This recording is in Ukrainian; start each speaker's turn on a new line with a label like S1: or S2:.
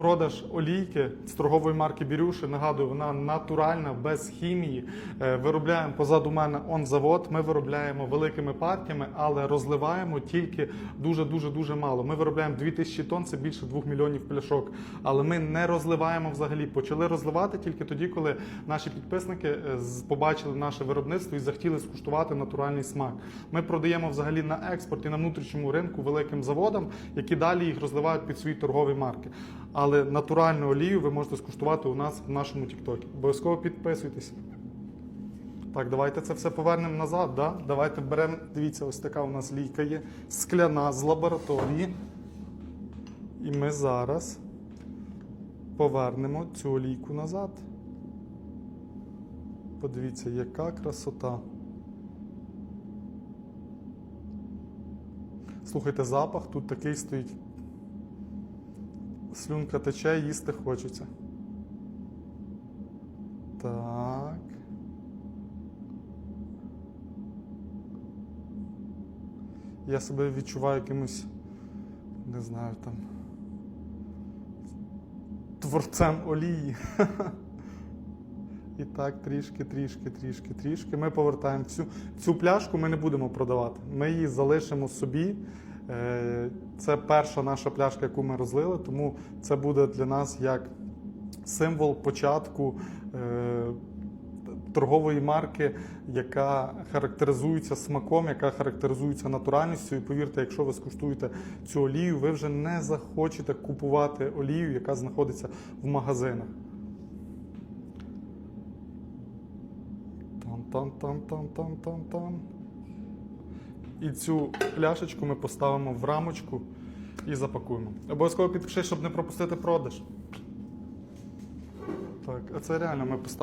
S1: продаж олійки з торгової марки Бірюши. Нагадую, вона натуральна, без хімії. Е, Виробляємо позаду мене он завод. Ми виробляємо великими партіями, але розливаємо тільки дуже дуже дуже мало. Ми виробляємо 2000 тонн, це більше 2 мільйонів пляшок. Але ми не розливаємо взагалі. Почали розливати тільки тоді, коли наші підписники е, побачили наше виробництво і захотіли скуштувати натуральний смак. Ми продаємо взагалі на експорт і на внутрішньому ринку великим заводам, які далі їх розливають під свої торгові марки. Але натуральну олію ви можете скуштувати у нас в нашому Тіктокі. Обов'язково підписуйтесь. Так, давайте це все повернемо назад. Да? Давайте беремо. Дивіться, ось така у нас лійка є скляна з лабораторії. І ми зараз повернемо цю олійку назад. Подивіться, яка красота. Слухайте, запах тут такий стоїть. Слюнка тече, їсти хочеться. Так. Я себе відчуваю якимось, не знаю, там. Творцем олії. І так, трішки, трішки, трішки, трішки. Ми повертаємо цю, цю пляшку, ми не будемо продавати. Ми її залишимо собі. Е, Це перша наша пляшка, яку ми розлили, тому це буде для нас як символ початку е, торгової марки, яка характеризується смаком, яка характеризується натуральністю. І повірте, якщо ви скуштуєте цю олію, ви вже не захочете купувати олію, яка знаходиться в магазинах. Тан-тан-тан-тан-тан-тан-тан. І цю пляшечку ми поставимо в рамочку і запакуємо. Обов'язково підпиши, щоб не пропустити продаж. Так, а це реально ми поставимо.